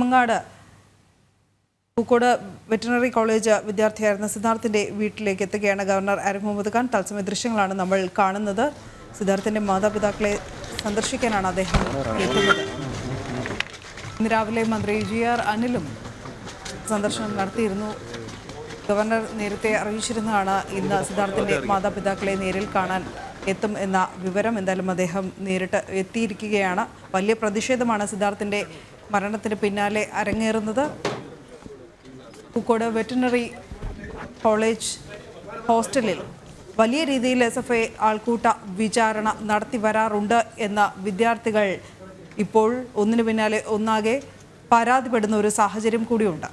Nedumangad Pookode veterinary college വിദ്യാർത്ഥിയായിരുന്ന സിദ്ധാർത്ഥിന്റെ വീട്ടിലേക്ക് എത്തുകയാണ് ഗവർണർ ആരിഫ് മുഹമ്മദ് ഖാൻ. തത്സമയ ദൃശ്യങ്ങളാണ് നമ്മൾ കാണുന്നത്. സിദ്ധാർത്ഥിന്റെ മാതാപിതാക്കളെ സന്ദർശിക്കാനാണ് അദ്ദേഹം ഇന്ന് രാവിലെ മന്ത്രി ജി ആർ അനിലും സന്ദർശനം നടത്തിയിരുന്നു. ഗവർണർ നേരത്തെ അറിയിച്ചിരുന്നതാണ് ഇന്ന് സിദ്ധാർത്ഥിന്റെ മാതാപിതാക്കളെ നേരിൽ കാണാൻ എത്തും എന്ന വിവരം. എന്തായാലും അദ്ദേഹം നേരിട്ട് എത്തിയിരിക്കുകയാണ്. വലിയ പ്രതിഷേധമാണ് സിദ്ധാർത്ഥിന്റെ മരണത്തിന് പിന്നാലെ അരങ്ങേറുന്നത് പൂക്കോട് വെറ്റിനറി കോളേജ് ഹോസ്റ്റലിൽ വലിയ രീതിയിൽ എസ് എഫ് ഐ ആൾക്കൂട്ട വിചാരണ നടത്തി വരാറുണ്ട് എന്ന വിദ്യാർത്ഥികൾ ഇപ്പോൾ ഒന്നിനു പിന്നാലെ ഒന്നാകെ പരാതിപ്പെടുന്ന ഒരു സാഹചര്യം കൂടിയുണ്ട്.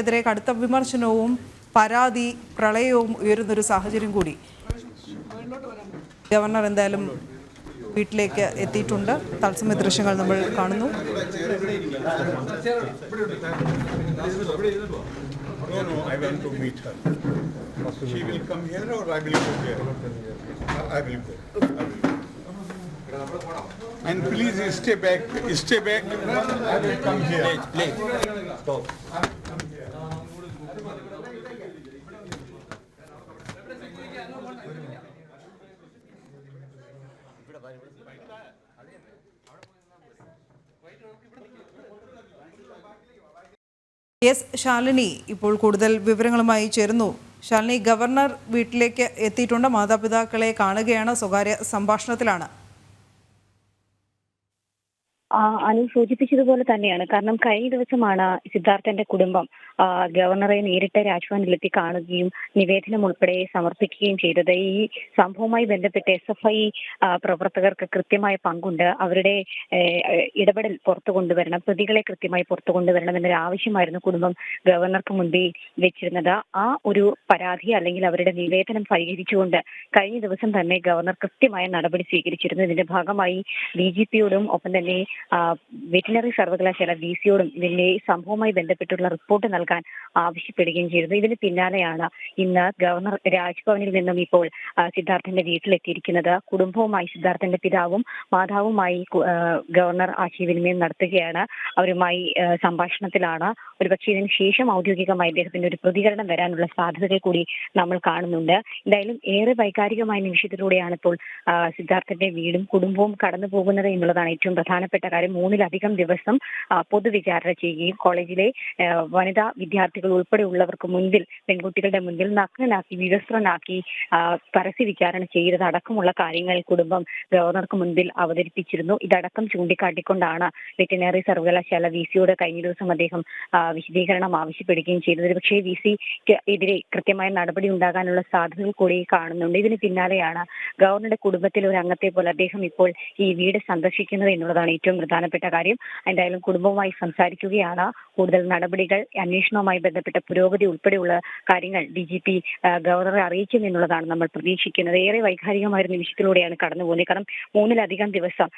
എതിരെ കടുത്ത വിമർശനവും പരാതി പ്രളയവും ഉയരുന്നൊരു സാഹചര്യം കൂടി. ഗവർണർ എന്തായാലും വീട്ടിലേക്ക് എത്തിയിട്ടുണ്ട് തത്സമയ ദൃശ്യങ്ങൾ നമ്മൾ കാണുന്നു. And please stay back, stay back. I will come here. Please, S Shalini ഇപ്പോൾ കൂടുതൽ വിവരങ്ങളുമായി ചേരുന്നു. ശാലിനി ഗവർണർ വീട്ടിലേക്ക് എത്തിയിട്ടുണ്ട്. മാതാപിതാക്കളെ കാണുകയാണ്. സ്വകാര്യ സംഭാഷണത്തിലാണ്. ആ, അനു സൂചിപ്പിച്ചതുപോലെ തന്നെയാണ്. കാരണം കഴിഞ്ഞ ദിവസമാണ് സിദ്ധാർത്ഥന്റെ കുടുംബം ഗവർണറെ നേരിട്ട് രാജ്ഭവനിലെത്തി കാണുകയും നിവേദനം ഉൾപ്പെടെ സമർപ്പിക്കുകയും ചെയ്തത്. ഈ സംഭവവുമായി ബന്ധപ്പെട്ട് എസ് എഫ് ഐ പ്രവർത്തകർക്ക് കൃത്യമായ പങ്കുണ്ട്. അവരുടെ ഇടപെടൽ പുറത്തു കൊണ്ടുവരണം പ്രതികളെ കൃത്യമായി പുറത്തു കൊണ്ടുവരണം എന്നൊരു ആവശ്യമായിരുന്നു കുടുംബം ഗവർണർക്ക് മുൻപിൽ വെച്ചിരുന്നത്. ആ ഒരു പരാതി അല്ലെങ്കിൽ അവരുടെ നിവേദനം പരിഹരിച്ചുകൊണ്ട് കഴിഞ്ഞ ദിവസം തന്നെ ഗവർണർ കൃത്യമായ നടപടി സ്വീകരിച്ചിരുന്നു. ഇതിന്റെ ഭാഗമായി ഡി ജി പിയോടും ഒപ്പം തന്നെ വെറ്റിനറി സർവകലാശാല വി സിയോടും ഇതിന്റെ സംഭവവുമായി ബന്ധപ്പെട്ടുള്ള റിപ്പോർട്ട് നൽകാൻ ആവശ്യപ്പെടുകയും ചെയ്തിരുന്നു. ഇതിന് പിന്നാലെയാണ് ഇന്ന് ഗവർണർ രാജ്ഭവനിൽ നിന്നും ഇപ്പോൾ സിദ്ധാർത്ഥന്റെ വീട്ടിലെത്തിയിരിക്കുന്നത്. കുടുംബവുമായി സിദ്ധാർത്ഥന്റെ പിതാവും മാതാവുമായി ഗവർണർ ആശയവിനിമയം നടത്തുകയാണ്. അവരുമായി സംഭാഷണത്തിലാണ്. ഒരുപക്ഷെ ഇതിന് ശേഷം ഔദ്യോഗികമായി അദ്ദേഹത്തിന്റെ ഒരു പ്രതികരണം വരാനുള്ള സാധ്യതകൾ കൂടി നമ്മൾ കാണുന്നുണ്ട്. എന്തായാലും ഏറെ വൈകാരികമായ നിമിഷത്തിലൂടെയാണ് ഇപ്പോൾ സിദ്ധാർത്ഥന്റെ വീടും കുടുംബവും കടന്നു പോകുന്നത് എന്നുള്ളതാണ് ഏറ്റവും പ്രധാനപ്പെട്ട കാര്യം മൂന്നിലധികം ദിവസം പൊതുവിചാരണ ചെയ്യുകയും കോളേജിലെ വനിതാ വിദ്യാർത്ഥികൾ ഉൾപ്പെടെയുള്ളവർക്ക് മുൻപിൽ പെൺകുട്ടികളുടെ മുൻപിൽ നഗ്നനാക്കി വിവസ്ത്രനാക്കി പരസ്യ വിചാരണ ചെയ്തത് അടക്കമുള്ള കാര്യങ്ങൾ കുടുംബം ഗവർണർക്ക് മുൻപിൽ അവതരിപ്പിച്ചിരുന്നു. ഇതടക്കം ചൂണ്ടിക്കാട്ടിക്കൊണ്ടാണ് വെറ്റിനറി സർവകലാശാല വി സിയോട് കഴിഞ്ഞ ദിവസം അദ്ദേഹം വിശദീകരണം ആവശ്യപ്പെടുകയും ചെയ്തത്. പക്ഷേ വി സിക്ക് എതിരെ കൃത്യമായ നടപടി ഉണ്ടാകാനുള്ള സാധ്യതകൾ കൂടി കാണുന്നുണ്ട്. ഇതിന് പിന്നാലെയാണ് ഗവർണറുടെ കുടുംബത്തിലെ ഒരു അംഗത്തെ പോലെ അദ്ദേഹം ഇപ്പോൾ ഈ വീട് സന്ദർശിക്കുന്നത് എന്നുള്ളതാണ് ഏറ്റവും പ്രധാനപ്പെട്ട കാര്യം. എന്തായാലും കുടുംബവുമായി സംസാരിക്കുകയാണ്. കൂടുതൽ നടപടികൾ അന്വേഷണവുമായി ബന്ധപ്പെട്ട പുരോഗതി ഉൾപ്പെടെയുള്ള കാര്യങ്ങൾ ഡി ജി പി ഗവർണറെ അറിയിക്കും എന്നുള്ളതാണ് നമ്മൾ പ്രതീക്ഷിക്കുന്നത്. ഏറെ വൈകാരികമായ നിമിഷത്തിലൂടെയാണ് കടന്നു പോകുന്നത് കാരണം മൂന്നിലധികം ദിവസം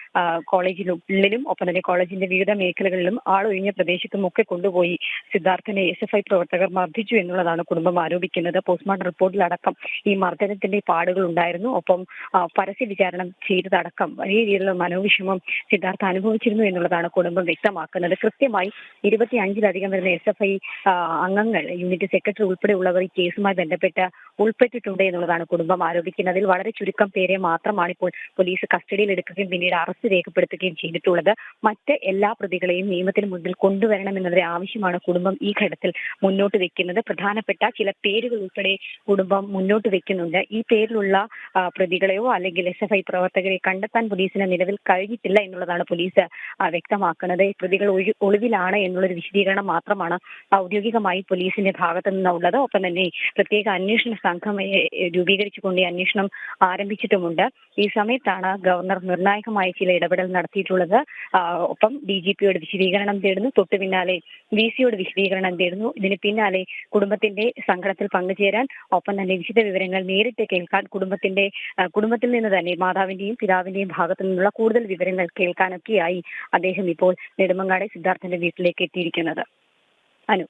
കോളേജിനുള്ളിലും ഒപ്പം തന്നെ കോളേജിന്റെ വിവിധ മേഖലകളിലും ആളൊഴിഞ്ഞ പ്രദേശത്തും ഒക്കെ കൊണ്ടുപോയി സിദ്ധാർത്ഥനെ എസ് എഫ് ഐ പ്രവർത്തകർ മർദ്ദിച്ചു എന്നുള്ളതാണ് കുടുംബം ആരോപിക്കുന്നത്. പോസ്റ്റ്മോർട്ടം റിപ്പോർട്ടിലടക്കം ഈ മർദ്ദനത്തിന്റെ പാടുകൾ ഉണ്ടായിരുന്നു. ഒപ്പം പരസ്യ വിചാരണം ചെയ്തതടക്കം വലിയ രീതിയിലുള്ള മനോവിഷമം സിദ്ധാർത്ഥ അനുഭവിച്ചിരുന്നു എന്നുള്ളതാണ് കുടുംബം വ്യക്തമാക്കുന്നത്. കൃത്യമായി ഇരുപത്തി അഞ്ചിലധികം വരുന്ന എസ് എഫ് ഐ അംഗങ്ങൾ യൂണിറ്റ് സെക്രട്ടറി ഉൾപ്പെടെയുള്ളവർ ഈ കേസുമായി ബന്ധപ്പെട്ട് ഉൾപ്പെട്ടിട്ടുണ്ട് എന്നുള്ളതാണ് കുടുംബം ആരോപിക്കുന്നത്. വളരെ ചുരുക്കം പേരെ മാത്രമാണ് ഇപ്പോൾ പോലീസ് കസ്റ്റഡിയിൽ എടുക്കുകയും പിന്നീട് അറസ്റ്റ് രേഖപ്പെടുത്തുകയും ചെയ്തിട്ടുള്ളത്. മറ്റ് എല്ലാ പ്രതികളെയും നിയമത്തിന് മുന്നിൽ കൊണ്ടുവരണം എന്നതിന്റെ ആവശ്യമാണ് കുടുംബം ഈ ഘട്ടത്തിൽ മുന്നോട്ട് വെക്കുന്നത്. പ്രധാനപ്പെട്ട ചില പേരുകൾ ഉൾപ്പെടെ കുടുംബം മുന്നോട്ട് വെക്കുന്നുണ്ട്. ഈ പേരിലുള്ള പ്രതികളെയോ അല്ലെങ്കിൽ എസ് എഫ് ഐ പ്രവർത്തകരെ കണ്ടെത്താൻ പോലീസിന് നിലവിൽ കഴിഞ്ഞിട്ടില്ല എന്നുള്ളതാണ് പോലീസ് ആ, വ്യക്തമാക്കുന്നത്. പ്രതികൾ ഒളിവിലാണ് എന്നുള്ളൊരു വിശദീകരണം മാത്രമാണ് ഔദ്യോഗികമായി പോലീസിന്റെ ഭാഗത്തു നിന്നുള്ളത് ഒപ്പം തന്നെ പ്രത്യേക അന്വേഷണ സംഘം രൂപീകരിച്ചുകൊണ്ട് അന്വേഷണം ആരംഭിച്ചിട്ടുമുണ്ട്. ഈ സമയത്താണ് ഗവർണർ നിർണായകമായ ചില ഇടപെടൽ നടത്തിയിട്ടുള്ളത്. ഒപ്പം ഡി ജി പിയോട് വിശദീകരണം തേടുന്നു. തൊട്ടു പിന്നാലെ വി സിയോട് വിശദീകരണം തേടുന്നു. ഇതിന് പിന്നാലെ കുടുംബത്തിന്റെ സങ്കടത്തിൽ പങ്കുചേരാൻ ഒപ്പം തന്നെ വിശദ വിവരങ്ങൾ നേരിട്ട് കേൾക്കാൻ കുടുംബത്തിന്റെ കുടുംബത്തിൽ നിന്ന് തന്നെ മാതാവിന്റെയും പിതാവിന്റെയും ഭാഗത്തു നിന്നുള്ള കൂടുതൽ വിവരങ്ങൾ കേൾക്കാനൊക്കെയായി അദ്ദേഹം ഇപ്പോൾ നെടുമങ്ങാട് സിദ്ധാർത്ഥന്റെ വീട്ടിലേക്ക് എത്തിയിരിക്കുന്നത്. അനു.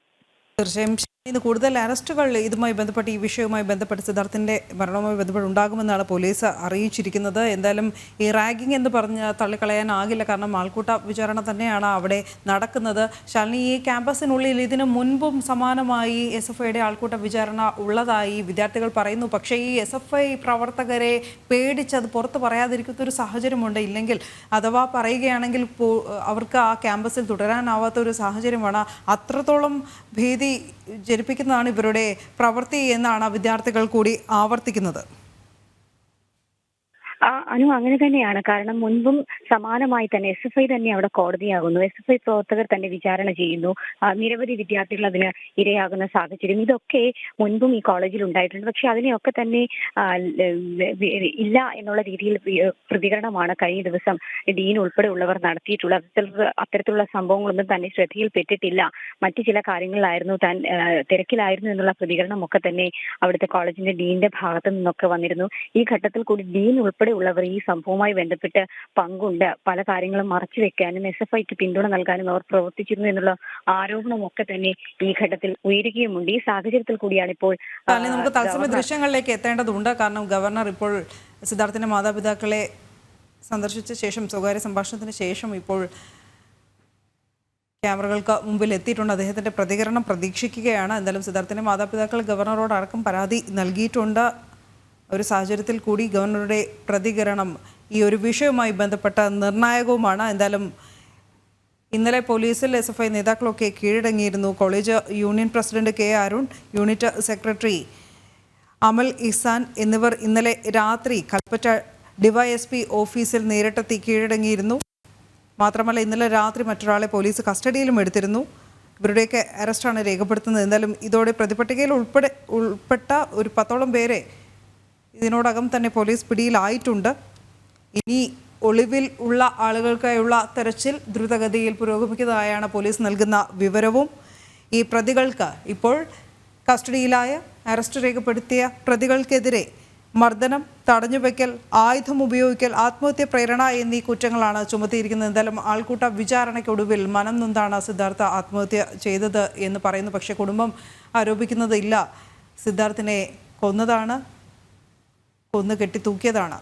തീർച്ചയായും ഇന്ന് കൂടുതൽ അറസ്റ്റുകൾ ഇതുമായി ബന്ധപ്പെട്ട് ഈ വിഷയവുമായി ബന്ധപ്പെട്ട് സിദ്ധാർത്ഥിന്റെ മരണവുമായി ബന്ധപ്പെട്ട് ഉണ്ടാകുമെന്നാണ് പോലീസ് അറിയിച്ചിരിക്കുന്നത്. എന്തായാലും ഈ റാഗിംഗ് എന്ന് പറഞ്ഞ് തള്ളിക്കളയാനാകില്ല. കാരണം ആൾക്കൂട്ട വിചാരണ തന്നെയാണ് അവിടെ നടക്കുന്നത്. ശാലിനി ഈ ക്യാമ്പസിനുള്ളിൽ ഇതിനു മുൻപും സമാനമായി എസ് എഫ് ഐയുടെ ആൾക്കൂട്ട വിചാരണ ഉള്ളതായി വിദ്യാർത്ഥികൾ പറയുന്നു. പക്ഷേ ഈ എസ് എഫ് ഐ പ്രവർത്തകരെ പേടിച്ച് അത് പുറത്ത് പറയാതിരിക്കുന്ന ഒരു സാഹചര്യമുണ്ട്. ഇല്ലെങ്കിൽ അഥവാ പറയുകയാണെങ്കിൽ അവർക്ക് ആ ക്യാമ്പസിൽ തുടരാനാവാത്ത ഒരു സാഹചര്യമാണ്. അത്രത്തോളം ഭീതി ജനിപ്പിക്കുന്നതാണ് ഇവരുടെ പ്രവൃത്തി എന്നാണ് വിദ്യാർത്ഥികൾ കൂടി ആവർത്തിക്കുന്നത്. അനു അങ്ങനെ തന്നെയാണ്. കാരണം മുൻപും സമാനമായി തന്നെ എസ് എഫ് ഐ തന്നെ അവിടെ കോടതിയാകുന്നു. എസ് എഫ് ഐ പ്രവർത്തകർ തന്നെ വിചാരണ ചെയ്യുന്നു. നിരവധി വിദ്യാർത്ഥികൾ അതിന് ഇരയാകുന്ന സാഹചര്യം. ഇതൊക്കെ മുൻപും ഈ കോളേജിൽ ഉണ്ടായിട്ടുണ്ട്. പക്ഷെ അതിനെയൊക്കെ തന്നെ ഇല്ല എന്നുള്ള രീതിയിൽ പ്രതികരണമാണ് കഴിഞ്ഞ ദിവസം ഡീൻ ഉൾപ്പെടെയുള്ളവർ നടത്തിയിട്ടുള്ളത്. അത്തരത്തിലുള്ള സംഭവങ്ങളൊന്നും തന്നെ ശ്രദ്ധയിൽപ്പെട്ടിട്ടില്ല മറ്റു ചില കാര്യങ്ങളിലായിരുന്നു താൻ തിരക്കിലായിരുന്നു എന്നുള്ള പ്രതികരണമൊക്കെ തന്നെ അവിടുത്തെ കോളേജിന്റെ ഡീന്റെ ഭാഗത്തു നിന്നൊക്കെ വന്നിരുന്നു. ഈ ഘട്ടത്തിൽ കൂടി ഡീൻ ഉൾപ്പെടെയുള്ളവർ ഈ സംഭവവുമായി ബന്ധപ്പെട്ട് പങ്കുണ്ട്. പല കാര്യങ്ങളും മറച്ചു വെക്കാനും എസ് എഫ് ഐക്ക് പിന്തുണ നൽകാനും അവർ പ്രവർത്തിച്ചിരുന്നു എന്നുള്ള ആരോപണമൊക്കെ തന്നെ ഈ ഘട്ടത്തിൽ ഉയരുകയുമുണ്ട്. ഈ സാഹചര്യത്തിൽ കൂടിയാണ് ഇപ്പോൾ നമുക്ക് തത്സമയ ദൃശ്യങ്ങളിലേക്ക് എത്തേണ്ടതുണ്ട്. കാരണം ഗവർണർ ഇപ്പോൾ സിദ്ധാർത്ഥിന്റെ മാതാപിതാക്കളെ സന്ദർശിച്ച ശേഷം സ്വകാര്യ സംഭാഷണത്തിന് ശേഷം ഇപ്പോൾ ക്യാമറകൾക്ക് മുമ്പിൽ എത്തിയിട്ടുണ്ട്. അദ്ദേഹത്തിന്റെ പ്രതികരണം പ്രതീക്ഷിക്കുകയാണ്. എന്തായാലും സിദ്ധാർത്ഥിന്റെ മാതാപിതാക്കൾ ഗവർണറോട് അടക്കം പരാതി നൽകിയിട്ടുണ്ട്. ഒരു സാഹചര്യത്തിൽ കൂടി ഗവർണറുടെ പ്രതികരണം ഈ ഒരു വിഷയവുമായി ബന്ധപ്പെട്ട നിർണായകവുമാണ്. എന്തായാലും ഇന്നലെ പോലീസിൽ എസ് എഫ് ഐ നേതാക്കളൊക്കെ കീഴടങ്ങിയിരുന്നു. College union president K Arun unit secretary Amal Isan എന്നിവർ ഇന്നലെ രാത്രി കൽപ്പറ്റ ഡിവൈഎസ്പി ഓഫീസിൽ നേരിട്ടെത്തി കീഴടങ്ങിയിരുന്നു. മാത്രമല്ല ഇന്നലെ രാത്രി മറ്റൊരാളെ പോലീസ് കസ്റ്റഡിയിലും എടുത്തിരുന്നു. ഇവരുടെയൊക്കെ അറസ്റ്റാണ് രേഖപ്പെടുത്തുന്നത്. എന്തായാലും ഇതോടെ പ്രതിപട്ടികയിൽ ഉൾപ്പെടെ ഉൾപ്പെട്ട ഒരു പത്തോളം പേരെ ഇതിനോടകം തന്നെ പോലീസ് പിടിയിലായിട്ടുണ്ട്. ഇനി ഒളിവിൽ ഉള്ള ആളുകൾക്കായുള്ള തെരച്ചിൽ ദ്രുതഗതിയിൽ പുരോഗമിക്കുന്നതായാണ് പോലീസ് നൽകുന്ന വിവരവും. ഈ പ്രതികൾക്ക് ഇപ്പോൾ കസ്റ്റഡിയിലായ അറസ്റ്റ് രേഖപ്പെടുത്തിയ പ്രതികൾക്കെതിരെ മർദ്ദനം തടഞ്ഞുവെക്കൽ ആയുധം ഉപയോഗിക്കൽ ആത്മഹത്യ പ്രേരണ എന്നീ കുറ്റങ്ങളാണ് ചുമത്തിയിരിക്കുന്നത്. എന്തായാലും ആൾക്കൂട്ട വിചാരണയ്ക്കൊടുവിൽ മനം നൊന്താണ് സിദ്ധാർത്ഥ ആത്മഹത്യ ചെയ്തത് എന്ന് പറയുന്നു. പക്ഷേ കുടുംബം ആരോപിക്കുന്നതില്ല സിദ്ധാർത്ഥിനെ കൊന്നതാണ്. കൊന്നു കെട്ടി തൂക്കിയതാണ്.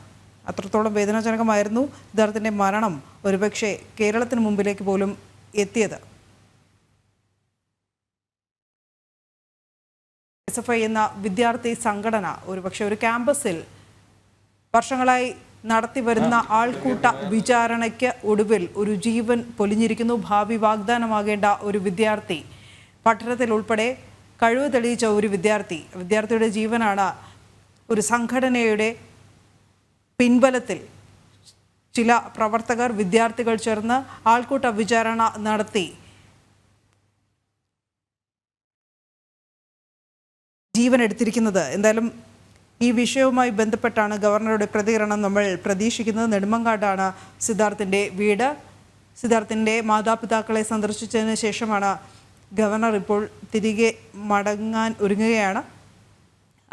അത്രത്തോളം വേദനാജനകമായിരുന്നു ഇദ്ദേഹത്തിന്റെ മരണം ഒരുപക്ഷെ കേരളത്തിന് മുമ്പിലേക്ക് പോലും എത്തിയത്. എസ് എഫ് ഐ എന്ന വിദ്യാർത്ഥി സംഘടന ഒരുപക്ഷെ ഒരു ക്യാമ്പസിൽ വർഷങ്ങളായി നടത്തി വരുന്ന ആൾക്കൂട്ട വിചാരണയ്ക്ക് ഒടുവിൽ ഒരു ജീവൻ പൊലിഞ്ഞിരിക്കുന്നു. ഭാവി വാഗ്ദാനമാകേണ്ട ഒരു വിദ്യാർത്ഥി. പഠനത്തിൽ ഉൾപ്പെടെ കഴിവ് തെളിയിച്ച ഒരു വിദ്യാർത്ഥി. വിദ്യാർത്ഥിയുടെ ജീവനാണ് ഒരു സംഘടനയുടെ പിൻബലത്തിൽ ചില പ്രവർത്തകർ വിദ്യാർത്ഥികൾ ചേർന്ന് ആൾക്കൂട്ട വിചാരണ നടത്തി. ജീവൻ എടുത്തിരിക്കുന്നത്. എന്തായാലും ഈ വിഷയവുമായി ബന്ധപ്പെട്ടാണ് ഗവർണറുടെ പ്രതികരണം നമ്മൾ പ്രതീക്ഷിക്കുന്നത്. നെടുമങ്കാടാണ് സിദ്ധാർത്ഥിന്റെ വീട്. സിദ്ധാർത്ഥിന്റെ മാതാപിതാക്കളെ സന്ദർശിച്ചതിന് ശേഷമാണ് ഗവർണർ ഇപ്പോൾ തിരികെ മടങ്ങാൻ ഒരുങ്ങുകയാണ്.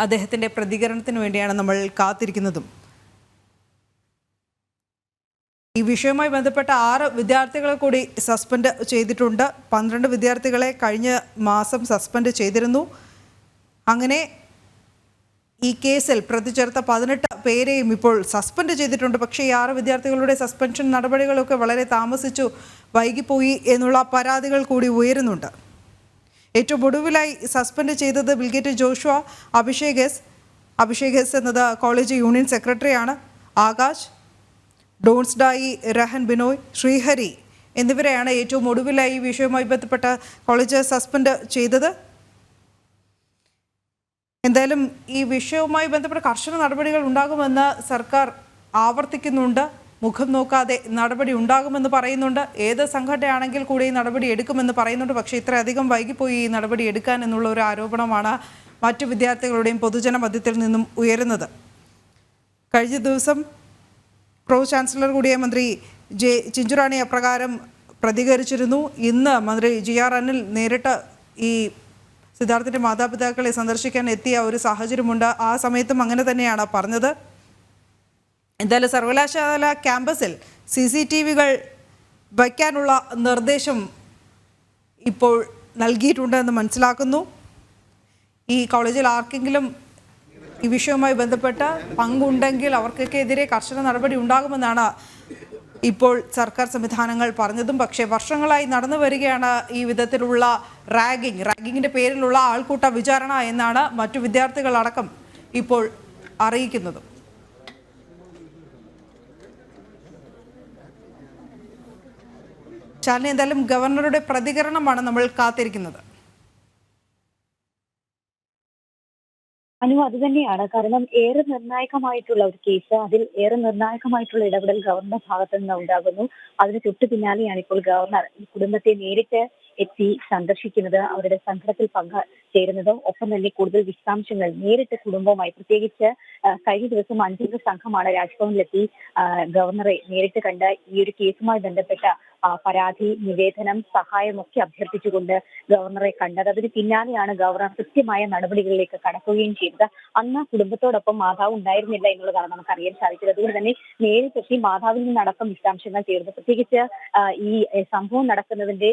അദ്ദേഹത്തിന്റെ പ്രതികരണത്തിന് വേണ്ടിയാണ് നമ്മൾ കാത്തിരിക്കുന്നതും. ഈ വിഷയവുമായി ബന്ധപ്പെട്ട ആറ് വിദ്യാർത്ഥികളെ കൂടി സസ്പെൻഡ് ചെയ്തിട്ടുണ്ട്. പന്ത്രണ്ട് വിദ്യാർത്ഥികളെ കഴിഞ്ഞ മാസം സസ്പെൻഡ് ചെയ്തിരുന്നു. അങ്ങനെ ഈ കേസിൽ പ്രതി ചേർത്ത പതിനെട്ട് പേരെയും ഇപ്പോൾ സസ്പെൻഡ് ചെയ്തിട്ടുണ്ട്. പക്ഷേ ഈ ആറ് വിദ്യാർത്ഥികളുടെ സസ്പെൻഷൻ നടപടികളൊക്കെ വളരെ താമസിച്ചു വൈകിപ്പോയി എന്നുള്ള പരാതികൾ കൂടി ഉയരുന്നുണ്ട്. ഏറ്റവും ഒടുവിലായി സസ്പെൻഡ് ചെയ്തത് ബിൽഗേറ്റ് Joshua Abhishek S. Abhishek S എന്നത് കോളേജ് യൂണിയൻ സെക്രട്ടറിയാണ് ആകാശ് ഡോൺസ്ഡായി രഹൻ ബിനോയ് ശ്രീഹരി എന്നിവരെയാണ് ഏറ്റവും ഒടുവിലായി ഈ വിഷയവുമായി ബന്ധപ്പെട്ട കോളേജ് സസ്പെൻഡ് ചെയ്തത്. എന്തായാലും ഈ വിഷയവുമായി ബന്ധപ്പെട്ട കർശന നടപടികൾ ഉണ്ടാകുമെന്ന് സർക്കാർ ആവർത്തിക്കുന്നുണ്ട്. മുഖം നോക്കാതെ നടപടി ഉണ്ടാകുമെന്ന് പറയുന്നുണ്ട്. ഏത് സംഘടനയാണെങ്കിൽ കൂടി നടപടി എടുക്കുമെന്ന് പറയുന്നുണ്ട്. പക്ഷേ ഇത്രയധികം വൈകിപ്പോയി ഈ നടപടി എടുക്കാൻ എന്നുള്ള ഒരു ആരോപണമാണ് മറ്റു വിദ്യാർത്ഥികളുടെയും പൊതുജന മധ്യത്തിൽ നിന്നും ഉയരുന്നത്. കഴിഞ്ഞ ദിവസം പ്രോ ചാൻസലർ കൂടിയ മന്ത്രി ജെ ചിഞ്ചുറാണി അപ്രകാരം പ്രതികരിച്ചിരുന്നു. ഇന്ന് മന്ത്രി ജി ആർ അനിൽ നേരിട്ട് ഈ സിദ്ധാർത്ഥിന്റെ മാതാപിതാക്കളെ സന്ദർശിക്കാൻ എത്തിയ ഒരു സാഹചര്യമുണ്ട്. ആ സമയത്തും അങ്ങനെ തന്നെയാണ് പറഞ്ഞത്. എന്തായാലും സർവകലാശാല ക്യാമ്പസിൽ സി സി ടി വികൾ വയ്ക്കാനുള്ള നിർദ്ദേശം ഇപ്പോൾ നൽകിയിട്ടുണ്ടെന്ന് മനസ്സിലാക്കുന്നു. ഈ കോളേജിൽ ആർക്കെങ്കിലും ഈ വിഷയവുമായി ബന്ധപ്പെട്ട പങ്കുണ്ടെങ്കിൽ അവർക്കൊക്കെ എതിരെ കർശന നടപടി ഉണ്ടാകുമെന്നാണ് ഇപ്പോൾ സർക്കാർ സംവിധാനങ്ങൾ പറഞ്ഞതും. പക്ഷേ വർഷങ്ങളായി നടന്നു വരികയാണ് ഈ വിധത്തിലുള്ള റാഗിംഗ്. റാഗിങ്ങിന്റെ പേരിലുള്ള ആൾക്കൂട്ട വിചാരണ എന്നാണ് മറ്റു വിദ്യാർത്ഥികളടക്കം ഇപ്പോൾ അറിയിക്കുന്നതും. ശാലിനി എന്തായാലും ഗവർണറുടെ പ്രതികരണമാണ് നമ്മൾ കാത്തിരിക്കുന്നത്. അനു അത് തന്നെയാണ്. കാരണം ഏറെ നിർണായകമായിട്ടുള്ള ഒരു കേസ് അതിൽ ഏറെ നിർണായകമായിട്ടുള്ള ഇടപെടൽ ഗവർണറുടെ ഭാഗത്തു നിന്ന് ഉണ്ടാകുന്നു അതിന് തൊട്ടു പിന്നാലെയാണ് ഇപ്പോൾ ഗവർണർ ഈ കുടുംബത്തെ നേരിട്ട് എത്തി സന്ദർശിക്കുന്നത് അവരുടെ സംഘടത്തിൽ പങ്ക ചേരുന്നത് ഒപ്പം തന്നെ കൂടുതൽ വിശദാംശങ്ങൾ നേരിട്ട് കുടുംബവുമായി. പ്രത്യേകിച്ച് കഴിഞ്ഞ ദിവസം അഞ്ചംഗ സംഘമാണ് രാജ്ഭവനിലെത്തി ഗവർണറെ നേരിട്ട് കണ്ട് ഈ ഒരു കേസുമായി ബന്ധപ്പെട്ട പരാതി നിവേദനം സഹായമൊക്കെ അഭ്യർത്ഥിച്ചുകൊണ്ട് ഗവർണറെ കണ്ടത്. അതിന് പിന്നാലെയാണ് ഗവർണർ കൃത്യമായ നടപടികളിലേക്ക് കടക്കുകയും ചെയ്തത്. അന്ന് കുടുംബത്തോടൊപ്പം മാതാവ് ഉണ്ടായിരുന്നില്ല എന്നുള്ളതാണ് നമുക്ക് അറിയാൻ സാധിച്ചത്. അതുകൊണ്ട് തന്നെ നേരിട്ടെത്തി മാതാവിൽ നിന്നടക്കം വിശദാംശങ്ങൾ ചേർന്നു പ്രത്യേകിച്ച് ഈ സംഭവം നടക്കുന്നതിന്റെ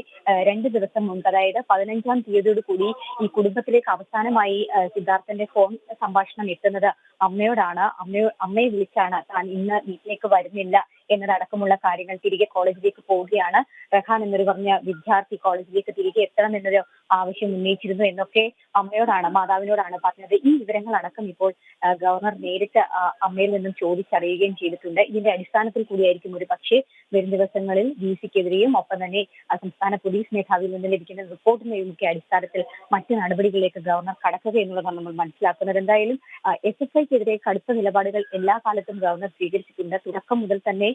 രണ്ട് ദിവസം മുൻപ് അതായത് പതിനഞ്ചാം തീയതിയോട് കൂടി ഈ കുടുംബത്തിലേക്ക് അവസാനമായി സിദ്ധാർത്ഥന്റെ ഫോൺ സംഭാഷണം എത്തുന്നത് അമ്മയോടാണ്. അമ്മയോ അമ്മയെ വിളിച്ചാണ്. താൻ ഇന്ന് വീട്ടിലേക്ക് വരുന്നില്ല. എന്നതടക്കമുള്ള കാര്യങ്ങൾ തിരികെ കോളേജിലേക്ക് പോവുകയാണ്. റഹാൻ എന്നൊരു പറഞ്ഞ വിദ്യാർത്ഥി കോളേജിലേക്ക് തിരികെ എത്തണം എന്നൊരു ആവശ്യം ഉന്നയിച്ചിരുന്നു എന്നൊക്കെ അമ്മയോടാണ് മാതാവിനോടാണ് പറഞ്ഞത്. ഈ വിവരങ്ങളടക്കം ഇപ്പോൾ ഗവർണർ നേരിട്ട് അമ്മയിൽ നിന്നും ചോദിച്ചറിയുകയും ചെയ്തിട്ടുണ്ട്. ഇതിന്റെ അടിസ്ഥാനത്തിൽ കൂടിയായിരിക്കും ഒരു പക്ഷേ വരും ദിവസങ്ങളിൽ വി സിക്കെതിരെയും ഒപ്പം തന്നെ സംസ്ഥാന പോലീസ് മേധാവിയിൽ നിന്ന് ലഭിക്കുന്ന റിപ്പോർട്ടിന്റെയും ഒക്കെ അടിസ്ഥാനത്തിൽ മറ്റ് നടപടികളിലേക്ക് ഗവർണർ കടക്കുക എന്നുള്ളതാണ് നമ്മൾ മനസ്സിലാക്കുന്നത്. എന്തായാലും എസ് എഫ് ഐക്കെതിരെ കടുത്ത നിലപാടുകൾ എല്ലാ കാലത്തും ഗവർണർ സ്വീകരിച്ചിട്ടുണ്ട്. തുടക്കം മുതൽ തന്നെ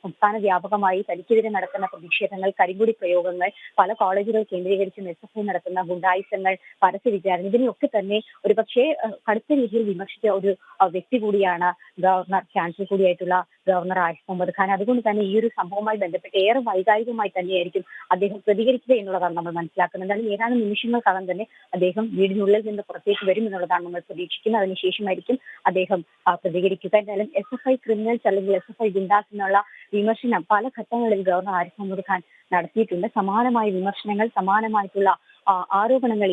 സംസ്ഥാന വ്യാപകമായി തനിക്കെതിരെ നടക്കുന്ന പ്രതിഷേധങ്ങൾ കരിങ്കുടി പ്രയോഗങ്ങൾ പല കോളേജുകൾ കേന്ദ്രീകരിച്ച് എസ് നടത്തുന്ന ഗുണ്ടായുസങ്ങൾ പരസ്യ വിചാരണ ഇതിനെയൊക്കെ തന്നെ ഒരുപക്ഷെ കടുത്ത രീതിയിൽ വിമർശിച്ച ഒരു വ്യക്തി കൂടിയാണ് ഗവർണർ ചാൻസലർ കൂടിയായിട്ടുള്ള ഗവർണർ ആരിഫ് മുഹമ്മദ് ഖാൻ. അതുകൊണ്ട് തന്നെ ഈ ഒരു സംഭവവുമായി ബന്ധപ്പെട്ട് ഏറെ വൈകാരികമായി തന്നെയായിരിക്കും അദ്ദേഹം പ്രതികരിച്ചത് എന്നുള്ളതാണ് നമ്മൾ മനസ്സിലാക്കുന്നത്. എന്തായാലും ഏതാനും നിമിഷങ്ങൾക്കകം തന്നെ അദ്ദേഹം വീടിനുള്ളിൽ നിന്ന് പുറത്തേക്ക് വരും എന്നുള്ളതാണ് നമ്മൾ പ്രതീക്ഷിക്കുന്നത്. അതിനുശേഷമായിരിക്കും അദ്ദേഹം പ്രതികരിക്കുക. എന്തായാലും എസ് എഫ് ഐ ക്രിമിനൽസ് അല്ലെങ്കിൽ എസ് എഫ് ഐ ഗുണ്ടാസ് എന്നുള്ള വിമർശനം പല ഘട്ടങ്ങളിൽ ഗവർണർ ആരിഫ് മുഹമ്മദ് ഖാൻ നടത്തിയിട്ടുണ്ട്. സമാനമായ വിമർശനങ്ങൾ സമാനമായിട്ടുള്ള ആരോപണങ്ങൾ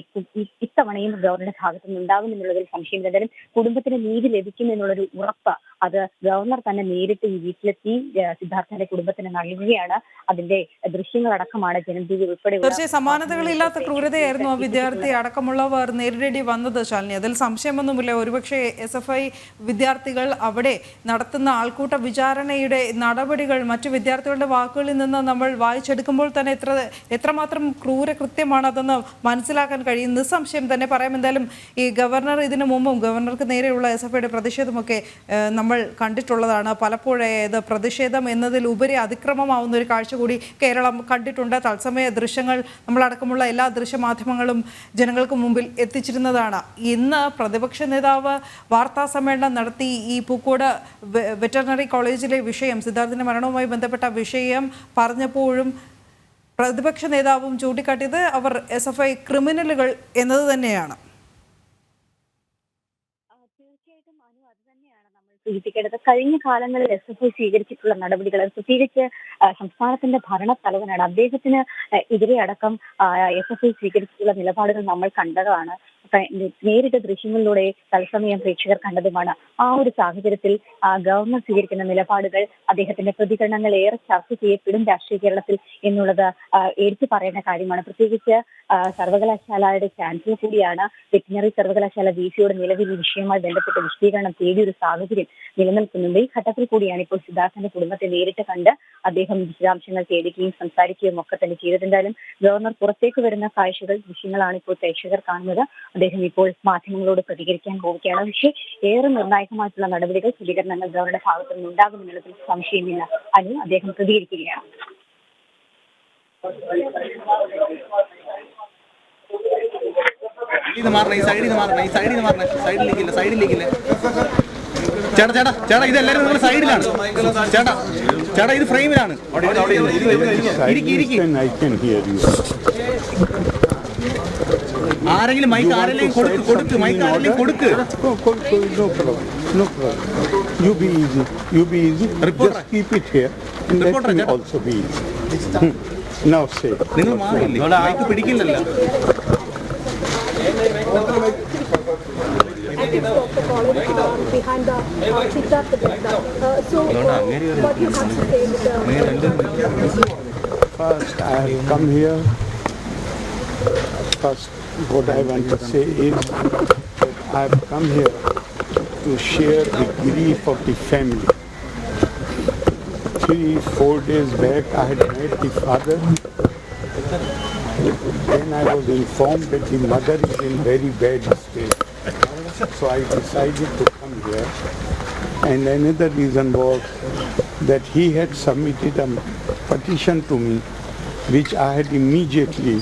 ഇത്തവണയും ഗവർണറുടെ ഭാഗത്തു നിന്ന് ഉണ്ടാകും എന്നുള്ളതിൽ സംശയം എന്തായാലും കുടുംബത്തിന് നീതി ലഭിക്കും എന്നുള്ളൊരു ഉറപ്പ് അത് ഗവർണർ തന്നെ നേരിട്ട് ഈ വീട്ടിലെത്തി സിദ്ധാർത്ഥന്റെ കുടുംബത്തിന് നൽകുകയാണ്. അതിന്റെ ദൃശ്യങ്ങളടക്കമാണ് ജനം ഉൾപ്പെടെ തീർച്ചയായും സമാനതകളില്ലാത്ത ക്രൂരതയായിരുന്നു ആ വിദ്യാർത്ഥി അടക്കമുള്ളവർ നേരിടേണ്ടി വന്നത് ശാലിനി. അതിൽ സംശയമൊന്നുമില്ല. ഒരുപക്ഷെ എസ് എഫ് ഐ വിദ്യാർത്ഥികൾ അവിടെ നടത്തുന്ന ആൾക്കൂട്ട വിചാരണയുടെ നടപടികൾ മറ്റു വിദ്യാർത്ഥികളുടെ വാക്കുകളിൽ നിന്ന് നമ്മൾ വായിച്ചെടുക്കുമ്പോൾ തന്നെ എത്ര എത്രമാത്രം ക്രൂര കൃത്യമാണ് അതെന്ന് മനസ്സിലാക്കാൻ കഴിയും. നിസ്സംശയം തന്നെ പറയാം. എന്തായാലും ഈ ഗവർണർ ഇതിനു മുമ്പും ഗവർണർക്ക് നേരെയുള്ള എസ് എഫ് ഐയുടെ പ്രതിഷേധമൊക്കെ നമ്മൾ കണ്ടിട്ടുള്ളതാണ്. പലപ്പോഴേത് പ്രതിഷേധം എന്നതിലുപരി അതിക്രമമാവുന്ന ഒരു കാഴ്ച കൂടി കേരളം കണ്ടിട്ടുണ്ട്. തത്സമയ ദൃശ്യങ്ങൾ നമ്മളടക്കമുള്ള എല്ലാ ദൃശ്യമാധ്യമങ്ങളും ജനങ്ങൾക്ക് മുമ്പിൽ എത്തിച്ചിരുന്നതാണ്. ഇന്ന് പ്രതിപക്ഷ നേതാവ് വാർത്താ സമ്മേളനം നടത്തി ഈ പൂക്കോട് വെറ്ററിനറി കോളേജിലെ വിഷയം സിദ്ധാർത്ഥിന്റെ മരണവുമായി ബന്ധപ്പെട്ട വിഷയം പറഞ്ഞപ്പോഴും പ്രതിപക്ഷ നേതാവും ചൂണ്ടിക്കാട്ടിയത് അവർ എസ് എഫ് ഐ ക്രിമിനലുകൾ എന്നത് തന്നെയാണ്. സൂചിപ്പിക്കേണ്ടത്. കഴിഞ്ഞ കാലങ്ങളിൽ എസ് എഫ് ഐ സ്വീകരിച്ചിട്ടുള്ള നടപടികൾ പ്രത്യേകിച്ച് സംസ്ഥാനത്തിന്റെ ഭരണ തലവനാണ് അദ്ദേഹത്തിന് എതിരെ അടക്കം എസ് എഫ് ഐ സ്വീകരിച്ചിട്ടുള്ള നിലപാടുകൾ നമ്മൾ കണ്ടതാണ്. നേരിട്ട് ദൃശ്യങ്ങളിലൂടെ തത്സമയം പ്രേക്ഷകർ കണ്ടതുമാണ്. ആ ഒരു സാഹചര്യത്തിൽ ഗവർണർ സ്വീകരിക്കുന്ന നിലപാടുകൾ അദ്ദേഹത്തിന്റെ പ്രതികരണങ്ങൾ ഏറെ ചർച്ച ചെയ്യപ്പെടും രാഷ്ട്രീയ കേരളത്തിൽ എന്നുള്ളത് എടുത്തു പറയേണ്ട കാര്യമാണ്. പ്രത്യേകിച്ച് സർവകലാശാലയുടെ ചാൻസലർ കൂടിയാണ് വെറ്റിനറി സർവകലാശാല വി സിയുടെ നിലവിൽ ഈ വിഷയവുമായി ബന്ധപ്പെട്ട് വിശദീകരണം തേടിയ ഒരു സാഹചര്യം നിലനിൽക്കുന്നുണ്ട്. ഈ ഘട്ടത്തിൽ കൂടിയാണ് ഇപ്പോൾ സിദ്ധാർത്ഥന്റെ കുടുംബത്തെ നേരിട്ട് കണ്ട് അദ്ദേഹം വിശദാംശങ്ങൾ തേടുകയും സംസാരിക്കുകയും ഒക്കെ തന്നെ ചെയ്തത്. എന്തായാലും ഗവർണർ പുറത്തേക്ക് വരുന്ന കാഴ്ചകൾ ദൃശ്യങ്ങളാണ് ഇപ്പോൾ പ്രേക്ഷകർ കാണുന്നത്. അദ്ദേഹം ഇപ്പോൾ മാധ്യമങ്ങളോട് പ്രതികരിക്കാൻ പോവുകയാണ്. പക്ഷേ ഏറെ നിർണായകമായിട്ടുള്ള നടപടികൾ പ്രതികരണങ്ങൾ ഗവർണറുടെ ഭാഗത്തു നിന്ന് ഉണ്ടാകുമെന്നുള്ളതിൽ സംശയമില്ല. അനു അദ്ദേഹം പ്രതികരിക്കുകയാണ്. ചേട്ടാ ചേട്ടാ ചേട്ടാ ഇത് എല്ലാരും നിങ്ങൾ സൈഡിലാണ്. ചേട്ടാ ചേട്ടാ ഇത് ഫ്രെയിമിലാണ്. ഇരിക്കി ഇരിക്കി ആരെങ്കിലും മൈക്ക് ആരെങ്കിലും കൊടുക്ക് കൊടുക്ക് മൈക്ക് ആരെങ്കിലും കൊടുക്ക്. Reporter. Just keep it here. And let Reporter, me ചേട്ടാ. also be easy. Hmm. Now say. നിങ്ങൾ മാറിയില്ലേ മൈക്ക് പിടിക്കില്ലല്ലോ uh. Uh, uh, First, I have come here. First, what I want to say is that I have come here to share the grief of the family. Three, four days back, I had met the father. Then I was informed that the mother is in very bad state. So I decided to come here. And another reason was that he had submitted a petition to me, which I had immediately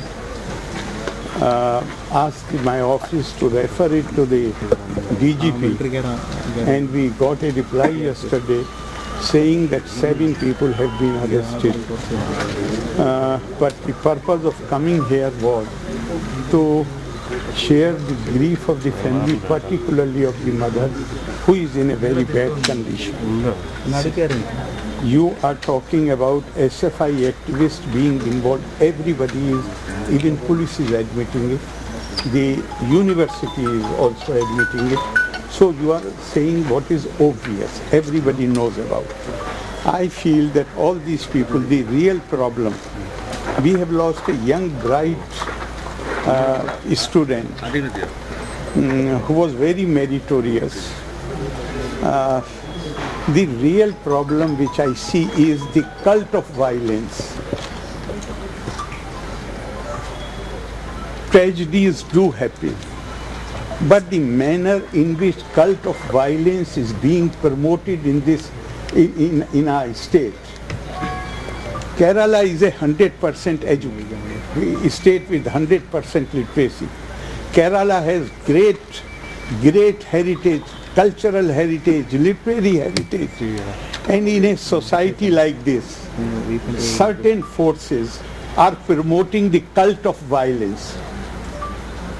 uh, asked my office to refer it to the DGP. And we got a reply yesterday saying that seven people have been arrested. Uh, but the purpose of coming here was to share the grief of the family, particularly of the mother, who is in a very bad condition. You are talking about SFI activists being involved. Everybody is, even police is admitting it. The university is also admitting it. So you are saying what is obvious, everybody knows about. I feel that all these people, the real problem, we have lost a young, bright uh, student mm, who was very meritorious. Uh, the real problem which I see is the cult of violence. Tragedies do happen, but the manner in which cult of violence is being promoted in this in, in, in our state. Kerala is a hundred percent educated state with hundred percent literacy. Kerala has great, great heritage, cultural heritage, literary heritage. And in a society like this, certain forces are promoting the cult of violence.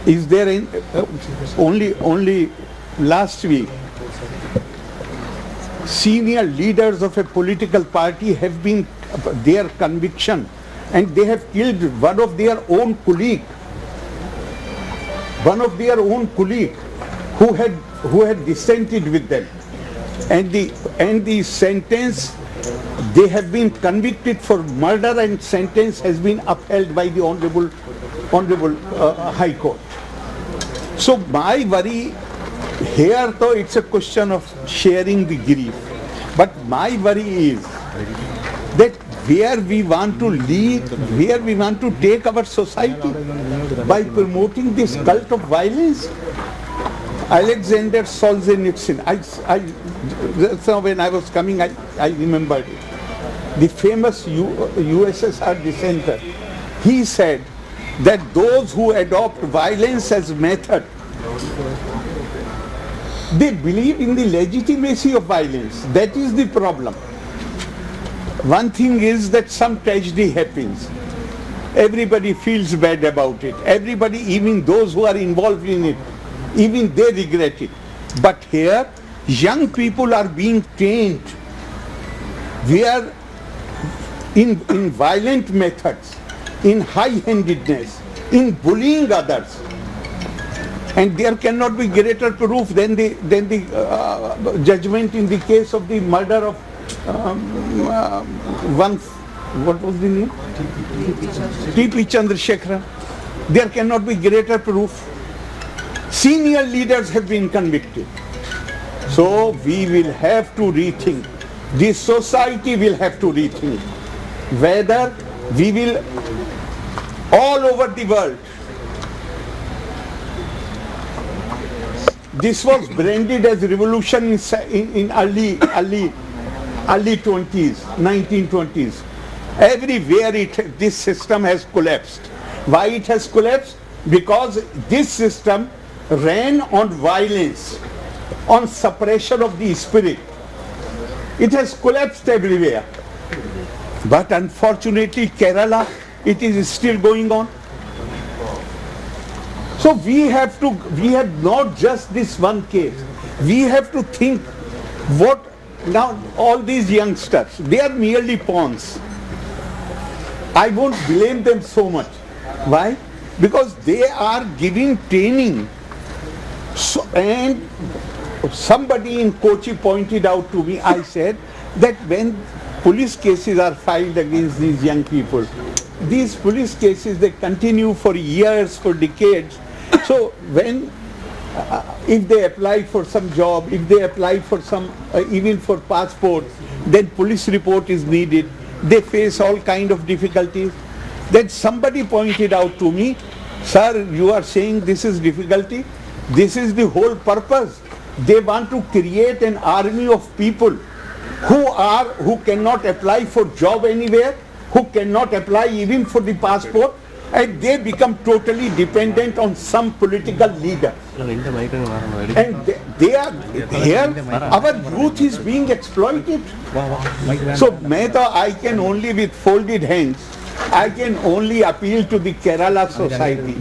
Is there in, uh, only only last week senior leaders of a political party have been their conviction and they have killed one of their own colleague one of their own colleague who had who had dissented with them. And the and the sentence they have been convicted for murder and sentence has been upheld by the honorable honorable uh, high court. So my worry here though it's a question of sharing the grief. But my worry is that where we want to lead where we want to take our society by promoting this cult of violence alexander solzhenitsyn i, I so when i was coming i, I remembered it the famous U, ussr dissenter he said that those who adopt violence as method they believe in the legitimacy of violence. That is the problem. One thing is that some tragedy happens. Everybody feels bad about it. Everybody, even those who are involved in it, even they regret it. But here, young people are being trained. They are in, in violent methods, in high-handedness, in bullying others and there cannot be greater proof than the than the uh, judgment in the case of the murder of um, uh, one what was the name T.P. Chandrasekharan there cannot be greater proof senior leaders have been convicted. So we will have to rethink. This society will have to rethink. Whether we will all over the world. This was branded as revolution in, in early early early 20s 1920s everywhere it this system has collapsed. Why it has collapsed? Because this system ran on violence on suppression of the spirit it has collapsed everywhere but unfortunately kerala it is still going on so we have to, we have not just this one case. We have to think what, now all these youngsters, they are merely pawns. I won't blame them so much. Why? Because they are giving training So, and somebody in Kochi pointed out to me, I said that when police cases are filed against these young people, these police cases they continue for years, for decades. So when uh, if they apply for some job, if they apply for some, uh, even for passport, then police report is needed. They face all kind of difficulties. Then somebody pointed out to me, sir, you are saying this is difficulty. This is the whole purpose. They want to create an army of people who are, who cannot apply for job anywhere, who cannot apply even for the passport, and they become totally dependent on some political leader. And they, they are, here, our youth is being exploited. So, Mehta, I can only with folded hands, I can only appeal to the Kerala society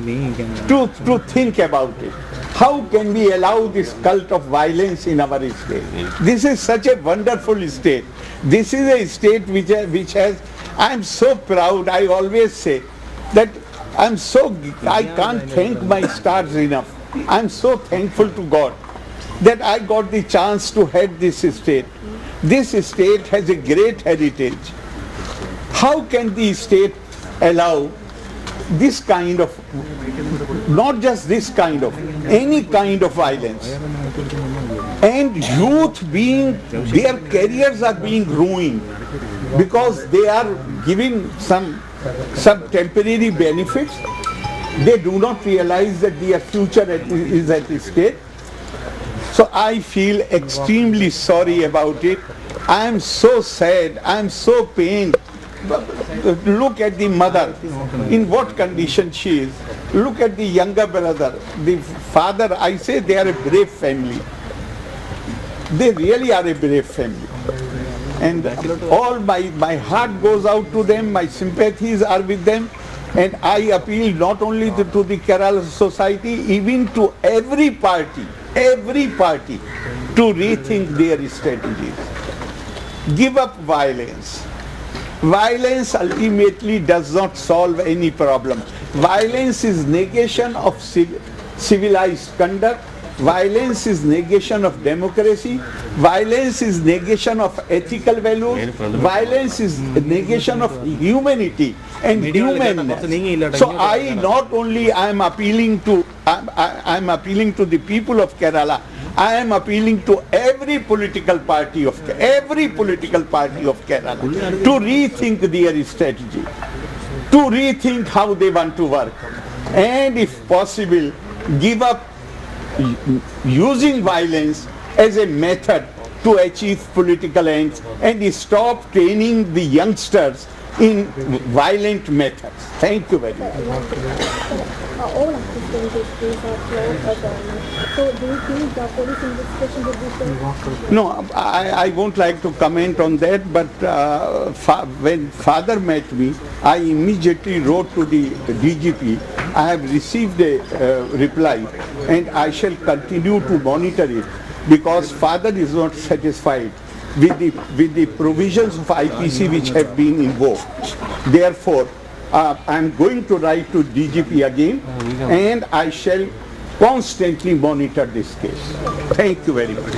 to, to think about it. How can we allow this cult of violence in our state? Mm-hmm. This is such a wonderful state. This is a state which, ha- which has, I am so proud, I always say that I'm so, I can't thank my stars enough. I'm so thankful to God that I got the chance to head this state. This state has a great heritage. How can the state allow this kind of, not just this kind of, any kind of violence? And youth being, their careers are being ruined because they are given some, some temporary benefits. They do not realize that their future is at stake. So I feel extremely sorry about it. I am so sad, I am so pained. But uh, Look at the mother, in what condition she is. Look at the younger brother, the father, I say they are a brave family. They really are a brave family. And all my, my heart goes out to them, my sympathies are with them. And I appeal not only to, to the Kerala society, even to every party, every party to rethink their strategies. Give up violence. Violence ultimately does not solve any problem. Violence is negation of civ- civilized conduct. Violence is negation of democracy. Violence is negation of ethical values. Violence is negation of humanity and humanness. So I not only I am appealing to I am appealing to the people of Kerala. I am appealing to every political party of every political party of Kerala to rethink their strategy, to rethink how they want to work, and if possible, give up using violence as a method to achieve political ends and stop training the youngsters in violent methods. Thank you very much. All are government. So do you think the police investigation will be fair? No, I, I won't like to comment on that, but uh, fa- when father met me, I immediately wrote to the DGP. I have received a uh, reply and I shall continue to monitor it because father is not satisfied with the, with the provisions of IPC which have been invoked. Therefore, uh, I'm going to write to DGP again and I shall constantly monitor this case. Thank you very much.